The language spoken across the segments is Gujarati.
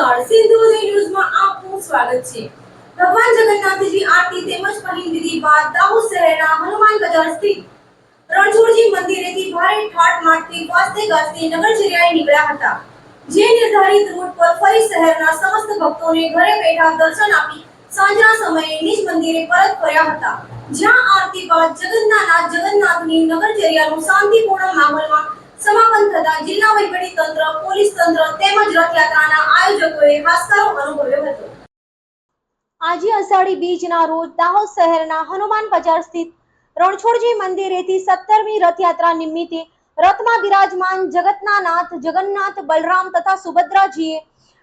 નમસ્કાર. સિંધુ ન્યૂઝમાં આપનું સ્વાગત છે. ભગવાન જગન્નાથજી આરતી તેમજ પહિંદરી બાદ દાહોદ શહેરના હનુમાન બજાર સ્થિત રણછોડજી મંદિરેથી ભારે ઠાટ માઠથી વાસ્તે ગાજતે નગરચર્યાએ નીકળ્યા હતા. જે નિર્ધારિત રૂટ પર ફરી શહેરના સમસ્ત ભક્તોને ઘરે બેઠા દર્શન આપી સાંજના સમયે નિજ મંદિરે પરત ફર્યા હતા. જ્યાં આરતી બાદ જગન્નાથ જગન્નાથની નગરચર્યાનું શાંતિપૂર્ણ માહોલમાં સમાપન થતા જિલ્લા વહીવટી તંત્ર, પોલીસ તંત્ર તેમજ રથયાત્રાના આયોજકોએ હાશકારો અનુભવ્યો હતો. આજે અષાઢી બીજના રોજ દાહોદ શહેરના હનુમાન બજાર સ્થિત રણછોડજી મંદિરેથી સત્તરમી રથયાત્રા નિમિત્તે રથમાં બિરાજમાન જગતના નાથ જગન્નાથ, બલરામ તથા સુભદ્રાજીએ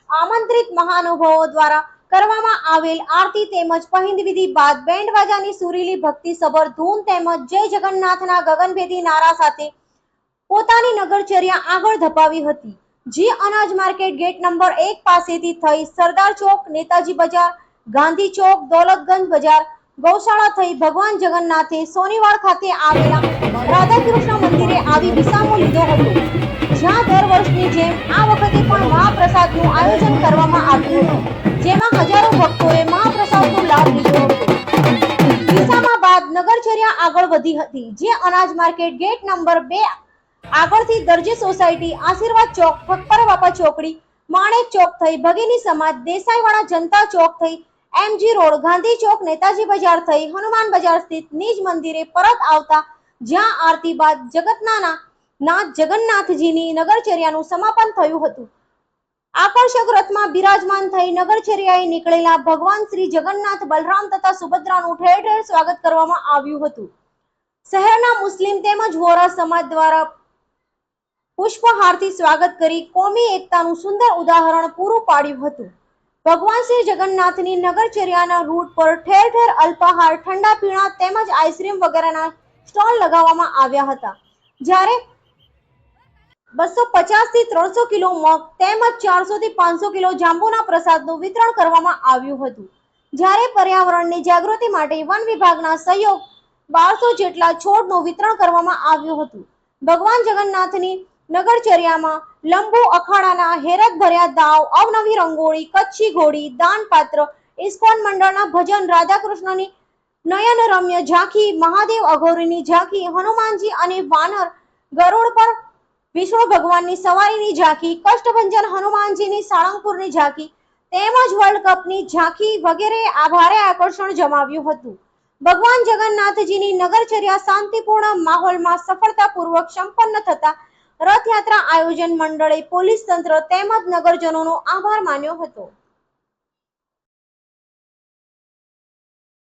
આમંત્રિત મહાનુભાવો દ્વારા કરવામાં આવેલ આરતી તેમજ પહિંદ વિધિ બાદ બેન્ડ વાજાની સુરીલી ભક્તિ સભર ધૂન તેમજ જય જગન્નાથના ગગનભેદી નારા સાથે પોતાની નગરચર્યા આગળ ધપાવી હતી. જે અનાજ માર્કેટ ગેટ નંબર એક પાસેથી થઈ સરદાર ચોક, નેતાજી બજાર, ગાંધી ચોક, દોલતગંજ બજાર, ગૌશાળા થઈ ભગવાન જગન્નાથે સોનીવાડ ખાતે આવેલા રાધાકૃષ્ણ મંદિરે આવી વિસામો લીધો હતો. જ્યાં દર વર્ષની જેમ આ વખતે પણ મહાપ્રસાદનું આયોજન કરવામાં આવ્યું હતું, જેમાં હજારો ભક્તોએ મહાપ્રસાદનો લાભ લીધો હતો. વિસામા બાદ નગરચર્યા આગળ વધી હતી. જે અનાજ માર્કેટ ગેટ નંબર બે આગળથી દરજી સોસાયટી આશીર્વાદ ચોક, ફક્કર બાપા ચોકડી માણેક ચોક થઈ, ભગીની સમાજ દેસાઈવાડા જનતા ચોક થઈ એમજી રોડ, ગાંધી ચોક, નેતાજી બજાર થઈ, હનુમાન બજાર સ્થિત, નિજ મંદિરે પરત આવતા, જ્યાં આરતી બાદ જગતનાના નાથ જગન્નાથજીની નગરચર્યાનું સમાપન થયું હતું. આકર્ષક રથમાં બિરાજમાન થઈ નગરચર્યાએ નીકળેલા ભગવાન શ્રી જગન્નાથ બલરામ તથા સુભદ્રાનું ઠેર ઠેર સ્વાગત કરવામાં આવ્યું હતું. શહેરના મુસ્લિમ તેમજ વોરા સમાજ દ્વારા પુષ્પહારથી સ્વાગત કરી કોમી એકતાનું સુંદર ઉદાહરણ પૂરું પાડ્યું હતું. ભગવાન શ્રી જગન્નાથની નગરચર્યાના રૂટ પર ઠેર ઠેર અલ્પાહાર, ઠંડા પીણા તેમજ આઈસ્ક્રીમ વગેરેના સ્ટોલ લગાવવામાં આવ્યા હતા. જ્યારે બસો પચાસથી ત્રણસો કિલો મગ તેમજ ચારસો થી પાંચસો કિલો જાંબુના પ્રસાદનું વિતરણ કરવામાં આવ્યું હતું. જ્યારે પર્યાવરણની જાગૃતિ માટે વન વિભાગના સહયોગ બારસો જેટલા છોડનું વિતરણ કરવામાં આવ્યું હતું. ભગવાન જગન્નાથની નગરચર્યામાં લંબુ અખાડાના હેરત ભર્યા દાવ, અવનવી રંગોળી, કચ્છી ઘોડી, દાનપાત્ર, ઇસ્કોન મંડળના ભજન, રાધાકૃષ્ણની નયન રમ્ય ઝાંખી, મહાદેવ અઘોરીની ઝાંખી, હનુમાનજી અને વાનર ગરુડ પર વિષ્ણુ ભગવાનની સવારીની ઝાંખી, કષ્ટભંજન હનુમાનજીની સાળંગપુરની ઝાંખી, તેમજ વર્લ્ડ કપની ઝાંખી વગેરે આ ભારે આકર્ષણ જમાવ્યું હતું. ભગવાન જગન્નાથજીની નગરચર્યા શાંતિપૂર્ણ માહોલમાં સફળતાપૂર્વક સંપન્ન થતા રથયાત્રા આયોજન મંડળે પોલીસ તંત્ર તેમજ નગરજનોનો આભાર માન્યો હતો.